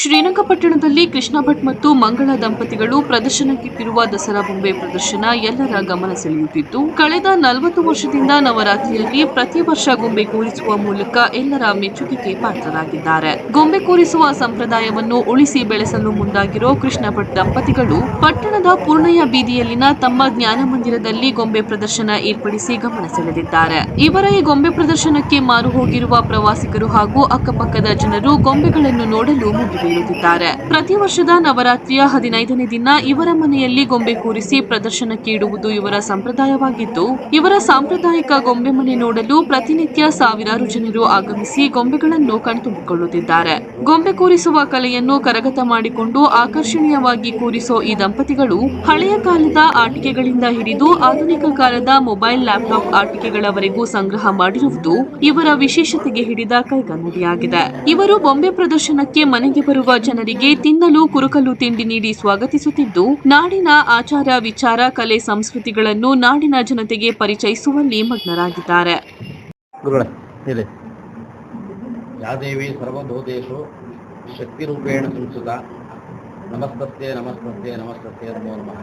ಶ್ರೀರಂಗಪಟ್ಟಣದಲ್ಲಿ ಕೃಷ್ಣ ಭಟ್ ಮತ್ತು ಮಂಗಳ ದಂಪತಿಗಳು ಪ್ರದರ್ಶನಕ್ಕಿಟ್ಟಿರುವ ದಸರಾ ಬೊಂಬೆ ಪ್ರದರ್ಶನ ಎಲ್ಲರ ಗಮನ ಸೆಳೆಯುತ್ತಿತ್ತು. ಕಳೆದ ನಲವತ್ತು ವರ್ಷದಿಂದ ನವರಾತ್ರಿಯಲ್ಲಿ ಪ್ರತಿ ವರ್ಷ ಗೊಂಬೆ ಕೂರಿಸುವ ಮೂಲಕ ಎಲ್ಲರ ಮೆಚ್ಚುಗೆಗೆ ಪಾತ್ರರಾಗಿದ್ದಾರೆ. ಗೊಂಬೆ ಕೂರಿಸುವ ಸಂಪ್ರದಾಯವನ್ನು ಉಳಿಸಿ ಬೆಳೆಸಲು ಮುಂದಾಗಿರೋ ಕೃಷ್ಣ ಭಟ್ ದಂಪತಿಗಳು ಪಟ್ಟಣದ ಪೂರ್ಣಯ್ಯ ಬೀದಿಯಲ್ಲಿನ ತಮ್ಮ ಜ್ಞಾನ ಮಂದಿರದಲ್ಲಿ ಗೊಂಬೆ ಪ್ರದರ್ಶನ ಏರ್ಪಡಿಸಿ ಗಮನ ಸೆಳೆದಿದ್ದಾರೆ. ಇವರ ಈ ಗೊಂಬೆ ಪ್ರದರ್ಶನಕ್ಕೆ ಮಾರು ಹೋಗಿರುವ ಪ್ರವಾಸಿಗರು ಹಾಗೂ ಅಕ್ಕಪಕ್ಕದ ಜನರು ಗೊಂಬೆಗಳನ್ನು ನೋಡಲು ಮುಗಿ ಬೀಳುತ್ತಿದ್ದಾರೆ ಪ್ರತಿ ವರ್ಷದ ನವರಾತ್ರಿಯ ಹದಿನೈದನೇ ದಿನ ಇವರ ಮನೆಯಲ್ಲಿ ಗೊಂಬೆ ಕೂರಿಸಿ ಪ್ರದರ್ಶನಕ್ಕೆ ಇಡುವುದು ಇವರ ಸಂಪ್ರದಾಯವಾಗಿದ್ದು, ಇವರ ಸಾಂಪ್ರದಾಯಿಕ ಗೊಂಬೆ ಮನೆ ನೋಡಲು ಪ್ರತಿನಿತ್ಯ ಸಾವಿರಾರು ಜನರು ಆಗಮಿಸಿ ಗೊಂಬೆಗಳನ್ನು ಕಣ್ತುಂಬಿಕೊಳ್ಳುತ್ತಿದ್ದಾರೆ. ಗೊಂಬೆ ಕೂರಿಸುವ ಕಲೆಯನ್ನು ಕರಗತ ಮಾಡಿಕೊಂಡು ಆಕರ್ಷಣೀಯವಾಗಿ ಕೂರಿಸೋ ಈ ದಂಪತಿಗಳು ಹಳೆಯ ಕಾಲದ ಆಟಿಕೆಗಳಿಂದ ಹಿಡಿದು ಆಧುನಿಕ ಕಾಲದ ಮೊಬೈಲ್, ಲ್ಯಾಪ್ಟಾಪ್ ಆಟಿಕೆಗಳವರೆಗೂ ಸಂಗ್ರಹ ಮಾಡಿರುವುದು ಇವರ ವಿಶೇಷತೆಗೆ ಹಿಡಿದ ಕೈಗನ್ನಡಿಯಾಗಿದೆ. ಇವರು ಬೊಂಬೆ ಪ್ರದರ್ಶನಕ್ಕೆ ಮನೆಗೆ ಬರುವ ಜನರಿಗೆ ತಿನ್ನಲು ಕುರುಕಲು ತಿಂಡಿ ನೀಡಿ ಸ್ವಾಗತಿಸುತ್ತಿದ್ದು, ನಾಡಿನ ಆಚಾರ ವಿಚಾರ, ಕಲೆ, ಸಂಸ್ಕೃತಿಗಳನ್ನು ನಾಡಿನ ಜನತೆಗೆ ಪರಿಚಯಿಸುವಲ್ಲಿ ಮಗ್ನರಾಗಿದ್ದಾರೆ. ಯಾದೇವಿ ಸರ್ವಭೂತೇಶು ಶಕ್ತಿರೂಪೇಣ ಸಂಸ್ಕೃತ ನಮಸ್ತಸ್ತೆ ನಮಸ್ತಸ್ತೆ ನಮೋ ನಮಃ.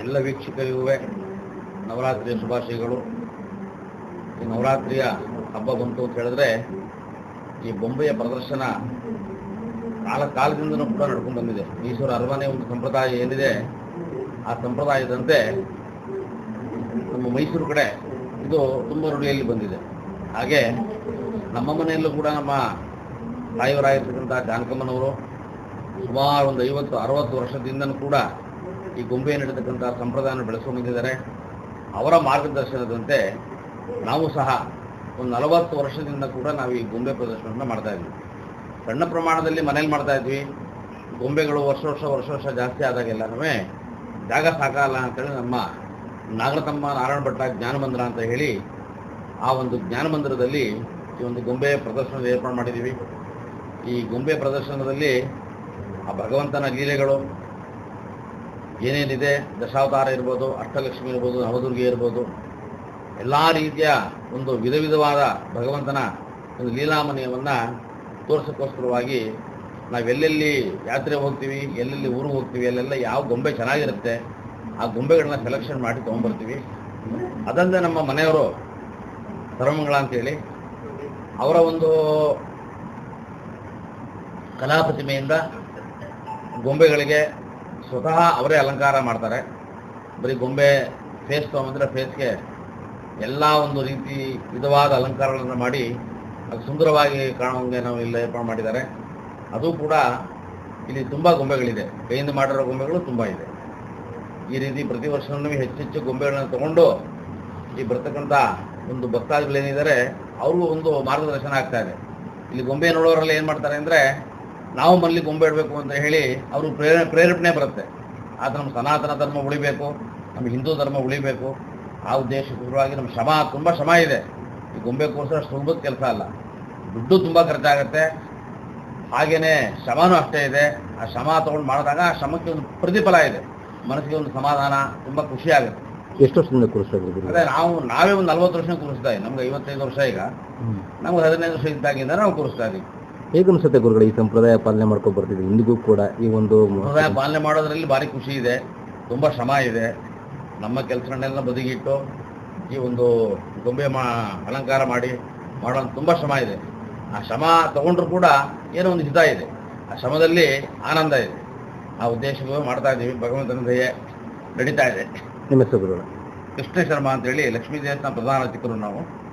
ಎಲ್ಲ ವೀಕ್ಷಕರಿಗೂ ನವರಾತ್ರಿಯ ಶುಭಾಶಯಗಳು. ಈ ನವರಾತ್ರಿಯ ಹಬ್ಬ ಬಂತು ಅಂತ ಹೇಳಿದ್ರೆ ಈ ಬೊಂಬೆಯ ಪ್ರದರ್ಶನ ಕಾಲ ಕಾಲದಿಂದ ಕೂಡ ನಡ್ಕೊಂಡು ಬಂದಿದೆ. ಈಶ್ವರ ಅರಮನೆ ಒಂದು ಸಂಪ್ರದಾಯ ಏನಿದೆ, ಆ ಸಂಪ್ರದಾಯದಂತೆ ನಮ್ಮ ಮೈಸೂರು ಕಡೆ ಇದು ತುಂಬ ರೂಢಿಯಲ್ಲಿ ಬಂದಿದೆ. ಹಾಗೆ ನಮ್ಮ ಮನೆಯಲ್ಲೂ ಕೂಡ ನಮ್ಮ ತಾಯಿಯವರಾಗಿರ್ತಕ್ಕಂಥ ಜಾನಕಮ್ಮನವರು ಸುಮಾರು ಒಂದು ಐವತ್ತು, ಅರವತ್ತು ವರ್ಷದಿಂದನೂ ಕೂಡ ಈ ಗೊಂಬೆ ನಡೆತಕ್ಕಂಥ ಸಂಪ್ರದಾಯನ ಬೆಳೆಸ್ಕೊಂಡು ಬಂದಿದ್ದಾರೆ. ಅವರ ಮಾರ್ಗದರ್ಶನದಂತೆ ನಾವು ಸಹ ಒಂದು ನಲವತ್ತು ವರ್ಷದಿಂದ ಕೂಡ ನಾವು ಈ ಗೊಂಬೆ ಪ್ರದರ್ಶನವನ್ನು ಮಾಡ್ತಾ ಇದ್ವಿ. ಸಣ್ಣ ಪ್ರಮಾಣದಲ್ಲಿ ಮನೇಲಿ ಮಾಡ್ತಾ ಇದ್ವಿ. ಗೊಂಬೆಗಳು ವರ್ಷ ವರ್ಷ ವರ್ಷ ವರ್ಷ ಜಾಸ್ತಿ ಆದಾಗೆಲ್ಲನೂ ಜಾಗ ಸಾಕಲ್ಲ ಅಂತೇಳಿ ನಮ್ಮ ನಾಗರತಮ್ಮ ನಾರಾಯಣ ಭಟ್ಟ ಜ್ಞಾನಮಂದಿರ ಅಂತ ಹೇಳಿ ಆ ಒಂದು ಜ್ಞಾನ ಮಂದಿರದಲ್ಲಿ ಈ ಒಂದು ಗೊಂಬೆ ಪ್ರದರ್ಶನದ ಏರ್ಪಾಡು ಮಾಡಿದ್ದೀವಿ ಈ ಗೊಂಬೆ ಪ್ರದರ್ಶನದಲ್ಲಿ ಆ ಭಗವಂತನ ಲೀಲೆಗಳು ಏನೇನಿದೆ, ದಶಾವತಾರ ಇರ್ಬೋದು, ಅಷ್ಟಲಕ್ಷ್ಮಿ ಇರ್ಬೋದು, ನವದುರ್ಗಿ ಇರ್ಬೋದು ಎಲ್ಲ ರೀತಿಯ ಒಂದು ವಿಧ ವಿಧವಾದ ಭಗವಂತನ ಒಂದು ಲೀಲಾಮನೆಯವನ್ನು ತೋರಿಸೋಕ್ಕೋಸ್ಕರವಾಗಿ ನಾವೆಲ್ಲೆಲ್ಲಿ ಯಾತ್ರೆ ಹೋಗ್ತೀವಿ, ಎಲ್ಲೆಲ್ಲಿ ಊರಿಗೆ ಹೋಗ್ತೀವಿ, ಅಲ್ಲೆಲ್ಲ ಯಾವ ಗೊಂಬೆ ಚೆನ್ನಾಗಿರುತ್ತೆ, ಆ ಗೊಂಬೆಗಳನ್ನ ಸೆಲೆಕ್ಷನ್ ಮಾಡಿ ತೊಗೊಂಬರ್ತೀವಿ. ಅದಲ್ಲದೆ ನಮ್ಮ ಮನೆಯವರು ಸರ್ವಮಂಗಳ ಅಂತೇಳಿ, ಅವರ ಒಂದು ಕಲಾ ಪ್ರತಿಮೆಯಿಂದ ಗೊಂಬೆಗಳಿಗೆ ಸ್ವತಃ ಅವರೇ ಅಲಂಕಾರ ಮಾಡ್ತಾರೆ. ಬರೀ ಗೊಂಬೆ ಫೇಸ್ ತೊಗೊಂಬಂದ್ರೆ ಫೇಸ್ಗೆ ಎಲ್ಲ ಒಂದು ರೀತಿ ವಿಧವಾದ ಅಲಂಕಾರಗಳನ್ನು ಮಾಡಿ ಅದು ಸುಂದರವಾಗಿ ಕಾಣುವಂಗೆ ನಾವು ಇಲ್ಲಿ ಏರ್ಪಾಡು ಮಾಡಿದ್ದಾರೆ. ಅದು ಕೂಡ ಇಲ್ಲಿ ತುಂಬ ಗೊಂಬೆಗಳಿದೆ. ಕೈಯಿಂದ ಮಾಡಿರೋ ಗೊಂಬೆಗಳು ತುಂಬ ಇದೆ. ಈ ರೀತಿ ಪ್ರತಿ ವರ್ಷವೂ ಹೆಚ್ಚೆಚ್ಚು ಗೊಂಬೆಗಳನ್ನು ತಗೊಂಡು ಈ ಬರ್ತಕ್ಕಂಥ ಒಂದು ಭಕ್ತಾದಿಗಳೇನಿದ್ದಾರೆ, ಅವ್ರಿಗೂ ಒಂದು ಮಾರ್ಗದರ್ಶನ ಆಗ್ತಾ ಇದೆ. ಇಲ್ಲಿ ಗೊಂಬೆ ನೋಡೋರಲ್ಲಿ ಏನು ಮಾಡ್ತಾರೆ ಅಂದರೆ, ನಾವು ಮನೇಲಿ ಗೊಂಬೆ ಇಡಬೇಕು ಅಂತ ಹೇಳಿ ಅವರು ಪ್ರೇರ, ಪ್ರೇರೇಪಣೆ ಬರುತ್ತೆ. ಆದರೆ ನಮ್ಮ ಸನಾತನ ಧರ್ಮ ಉಳಿಬೇಕು, ನಮ್ಮ ಹಿಂದೂ ಧರ್ಮ ಉಳಿಬೇಕು. ಆ ಉದ್ದೇಶಪೂರ್ವವಾಗಿ ನಮ್ಮ ಶ್ರಮ ತುಂಬ ಶ್ರಮ ಇದೆ. ಈ ಗೊಂಬೆ ಕೋರ್ಸ್ ಅಷ್ಟು ಸುಲಭದ ಕೆಲಸ ಅಲ್ಲ. ದುಡ್ಡು ತುಂಬ ಖರ್ಚಾಗುತ್ತೆ. ಹಾಗೇನೆ ಶ್ರಮನೂ ಅಷ್ಟೇ ಇದೆ. ಆ ಶ್ರಮ ತಗೊಂಡು ಮಾಡಿದಾಗ ಆ ಶ್ರಮಕ್ಕೆ ಒಂದು ಪ್ರತಿಫಲ ಇದೆ. ಮನಸ್ಸಿಗೆ ಒಂದು ಸಮಾಧಾನ ತುಂಬ ಖುಷಿ ಆಗುತ್ತೆ. ಎಷ್ಟು ವರ್ಷದಿಂದ ಕೂರಿಸ್ತಾ ಅದೇ ನಾವು ನಾವೇ ಒಂದು ನಲ್ವತ್ತು ವರ್ಷ ಕೂರಿಸ್ತಾ ಇದ್ದೀವಿ. ನಮ್ಗೆ ಐವತ್ತೈದು ವರ್ಷ ಈಗ. ನಮ್ಗೆ ಹದಿನೈದು ವರ್ಷ ಇದ್ದಾಗಿಂದ ನಾವು ಕೂರಿಸ್ತಾ ಇದ್ದೀವಿ. ಹೇಗೆ ಅನಿಸುತ್ತೆ ಗುರುಗಳು ಈ ಸಂಪ್ರದಾಯ ಪಾಲನೆ ಮಾಡ್ಕೊಂಡು ಬರ್ತಿದ್ದೀವಿ ಇಂದಿಗೂ ಕೂಡ ಈ ಒಂದು ಸಂಪ್ರದಾಯ ಪಾಲನೆ ಮಾಡೋದ್ರಲ್ಲಿ ಭಾರಿ ಖುಷಿ ಇದೆ. ತುಂಬ ಶ್ರಮ ಇದೆ. ನಮ್ಮ ಕೆಲಸಗಳನ್ನೆಲ್ಲ ಬದಿಗಿಟ್ಟು ಈ ಒಂದು ಗೊಂಬೆ ಮಾ ಅಲಂಕಾರ ಮಾಡಿ ಮಾಡೋ ತುಂಬ ಶ್ರಮ ಇದೆ. ಆ ಶ್ರಮ ತಗೊಂಡ್ರು ಕೂಡ ಏನೋ ಒಂದು ಹಿತ ಇದೆ. ಆ ಶ್ರಮದಲ್ಲಿ ಆನಂದ ಇದೆ. ಆ ಉದ್ದೇಶಗಳು ಮಾಡ್ತಾ ಇದ್ದೀವಿ. ಭಗವಂತನ ದಯೆ ನಡೀತಾ ಇದೆ. ನಿಮ್ಮ ಹೆಸರು ಗುರುಗಳು? ಕೃಷ್ಣ ಶರ್ಮಾ ಅಂತೇಳಿ ಲಕ್ಷ್ಮೀ ದೇವಸ್ಥಾನ ಪ್ರಧಾನ ಅರ್ಚಕರು ನಾವು.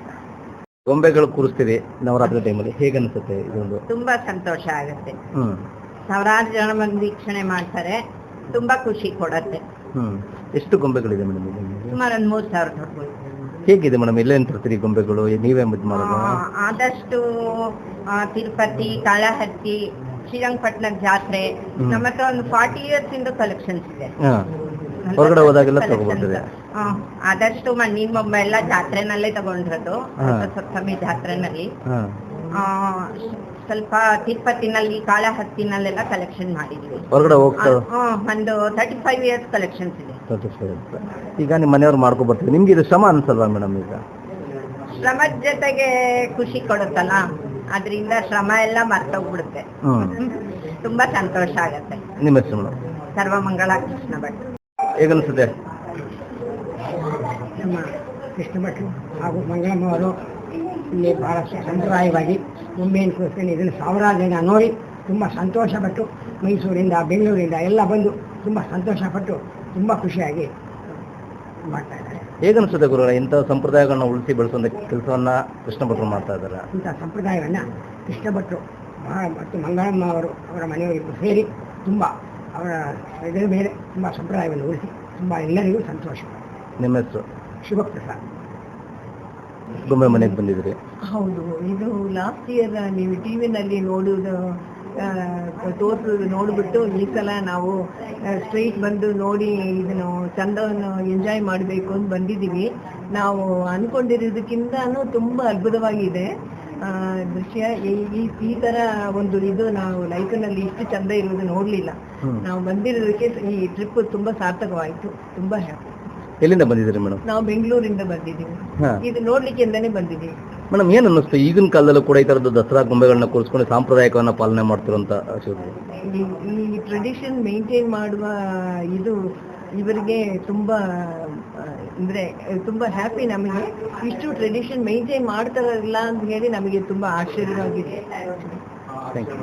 ಗೊಂಬೆಗಳು ಕೂರಿಸ್ತೀವಿ ನವರಾತ್ರಿ ಟೈಮಲ್ಲಿ. ಹೇಗೆ ಅನಿಸುತ್ತೆ ಇದೊಂದು ತುಂಬಾ ಸಂತೋಷ ಆಗುತ್ತೆ. ಹ್ಮ್. ಸಾವಿರಾರು ಜನ ಬಂದು ವೀಕ್ಷಣೆ ಮಾಡ್ತಾರೆ. ತುಂಬಾ ಖುಷಿ ಕೊಡತ್ತೆ. ಹ್ಮ್. ಎಷ್ಟು ಗೊಂಬೆಗಳಿದೆ ಮೇಡಮ್ ಸುಮಾರು ಒಂದ್ ಮೂರ್ ಸಾವಿರ ತೊಗೊಳ್ಬೋದು. ಹೇಗಿದೆ ಮೇಡಮ್ ಎಲ್ಲೇನು ತರ್ತೀರಿ ಗೊಂಬೆಗಳು? ನೀವೇ ಮದ್ ಮಾಡೋದು? ಆದಷ್ಟು ಆ, ತಿರುಪತಿ ಕಾಳಹತ್ತಿ ಶ್ರೀರಂಗಪಟ್ಟಣ ಜಾತ್ರೆ. ನಮ್ಮ ಹತ್ರ ಒಂದು ಫಾರ್ಟಿ ಇಯರ್ಸ್ ಇಂದ ಕಲೆಕ್ಷನ್ಸ್ ಇದೆ. ಹಾ. ಹೊರಗಡೆ ಹೋದಾಗೆಲ್ಲ collections. ತಗೊಬರ್ತೀರಿ ಆ, ಆದಷ್ಟು ಮಣ್ಣಿನ ಬೊಮ್ಮೆ ಎಲ್ಲ ಜಾತ್ರೆನಲ್ಲೇ ತಗೊಂಡಿರೋದು ಹಾ. ಸಪ್ತಮಿ ಜಾತ್ರೆನಲ್ಲಿ. ಹಾ. ಆ, ಸ್ವಲ್ಪ ತಿರುಪತಿನಲ್ಲಿ ಕಾಳಹತ್ತಿನಲ್ಲೆಲ್ಲ ಕಲೆಕ್ಷನ್ ಮಾಡಿದ್ವಿ ಹೊರಗಡೆ ಹೋಗ್ತಾ ಆ, ಒಂದು ತರ್ಟಿ ಫೈವ್ ಇಯರ್ಸ್ ಕಲೆಕ್ಷನ್ಸ್ ಇದೆ. ಈಗ ನಿಮ್ಮ ಮನೆಯವ್ರು ಮಾಡ್ಕೊ ಬರ್ತೀವಿ. ನಿಮ್ಗೆ ಇದು ಶ್ರಮ ಅನ್ಸಲ್ವಾ ಮೇಡಮ್ ಈಗ? ಶ್ರಮದ ಜೊತೆಗೆ ಖುಷಿ ಕೊಡುತ್ತಲ್ಲ? ಅದರಿಂದ ಶ್ರಮ ಎಲ್ಲ ಮರ್ತೋಗ್ಬಿಡುತ್ತೆ. ತುಂಬಾ ಸಂತೋಷ ಆಗತ್ತೆ. ನಿಮ್ಮ ಹೆಸರು ಮೇಡಮ್? ಸರ್ವಮಂಗಳ ಕೃಷ್ಣ ಭಟ್. ಹೇಗನ್ಸುತ್ತೆ? ನಮ್ಮ ಕೃಷ್ಣ ಭಟ್ರು ಹಾಗೂ ಮಂಗಳಮ್ಮ ಅವರು ಇಲ್ಲಿ ಬಹಳಷ್ಟು ಸಂಪ್ರದಾಯವಾಗಿ ಮುಂಬೈನ ಕೃಷ್ಣ ಇದನ್ನು ಸಾವಿರಾರು ಜನ ನೋಡಿ ತುಂಬ ಸಂತೋಷಪಟ್ಟು ಮೈಸೂರಿಂದ ಬೆಂಗಳೂರಿಂದ ಎಲ್ಲ ಬಂದು ತುಂಬ ಸಂತೋಷಪಟ್ಟು ತುಂಬ ಖುಷಿಯಾಗಿ ಮಾಡ್ತಾ ಇದ್ದಾರೆ. ಹೇಗನ್ಸುತ್ತೆ ಗುರುಗಳ ಇಂಥ ಸಂಪ್ರದಾಯಗಳನ್ನ ಉಳಿಸಿ ಬೆಳೆಸುವಂಥ ಕೆಲಸವನ್ನ ಕೃಷ್ಣ ಭಟ್ರು ಮಾಡ್ತಾ ಇದ್ದಾರೆ? ಇಂಥ ಸಂಪ್ರದಾಯವನ್ನು ಕೃಷ್ಣ ಭಟ್ರು ಬಹಳ ಮತ್ತು ಮಂಗಳಮ್ಮ ಅವರು ಅವರ ಮನೆಯವರಿಗೆ ಸೇರಿ ತುಂಬ ಅವರ ಇದರ ಮೇಲೆ ತುಂಬ ಸಂಪ್ರದಾಯವನ್ನು ಉಳಿಸಿ ತುಂಬ ಎಲ್ಲರಿಗೂ ಸಂತೋಷ. ನಿಮ್ಮ ಹೆಸರು? ಶಿವಪ್ರಸಾದ್ ಮನೆಗೆ ಬಂದಿದ್ರಿ ಹೌದು ಇದು ಲಾಸ್ಟ್ ಇಯರ್ ನೀವು ಟಿವಿನಲ್ಲಿ ನೋಡುವುದು ತೋರಿಸೋದು ನೋಡ್ಬಿಟ್ಟು ಈ ಸಲ ನಾವು ಸ್ಟ್ರೈಟ್ ಬಂದು ನೋಡಿ ಇದನ್ನು ಚಂದವನ್ನು ಎಂಜಾಯ್ ಮಾಡಬೇಕು ಅಂತ ಬಂದಿದ್ದೀವಿ. ನಾವು ಅಂದ್ಕೊಂಡಿರೋದಕ್ಕಿಂತನೂ ತುಂಬ ಅದ್ಭುತವಾಗಿದೆ. ದೃಶ್ಯ ಈ- ಈ ತರ ಒಂದು ಇದು ನಾವು ಲೈಫಿನಲ್ಲಿ ಇಷ್ಟು ಚಂದ ಇರೋದು ನೋಡ್ಲಿಲ್ಲ. ನಾವು ಬಂದಿರೋದಕ್ಕೆ ಈ ಟ್ರಿಪ್ ತುಂಬಾ ಸಾರ್ಥಕವಾಯಿತು ತುಂಬಾ ಹ್ಯಾಪಿ ಎಲ್ಲಿಂದ ಬಂದಿದ್ದೀರಿ ಮೇಡಮ್ ನಾವು ಬೆಂಗಳೂರಿಂದ ಬಂದಿದ್ದೀವಿ. ಇದು ನೋಡ್ಲಿಕ್ಕೆ ಅಂತಾನೆ ಬಂದಿದ್ದೀವಿ. ಮೇಡಮ್ ಏನು ಅನ್ನಿಸ್ತು? ಈಗಿನ ಕಾಲದಲ್ಲೂ ಕೂಡ ಈ ಥರದ ದಸರಾ ಗೊಂಬೆಗಳನ್ನ ಕೂರಿಸ್ಕೊಂಡು ಸಾಂಪ್ರದಾಯಿಕವನ್ನ ಪಾಲನೆ ಮಾಡ್ತಿರುವಂತ ಶಿವರು ಈ ಟ್ರೆಡಿಷನ್ ಮೇಂಟೈನ್ ಮಾಡುವ ಇದು ಇವರಿಗೆ ತುಂಬಾ ಅಂದ್ರೆ ತುಂಬಾ ಹ್ಯಾಪಿ ನಮಗೆ. ಇಷ್ಟು ಟ್ರೆಡಿಷನ್ ಮೇಂಟೈನ್ ಮಾಡ್ತಾರಲ್ಲ ಅಂತ ಹೇಳಿ ನಮಗೆ ತುಂಬಾ ಆಶ್ಚರ್ಯವಾಗಿದೆ ಥ್ಯಾಂಕ್ ಯು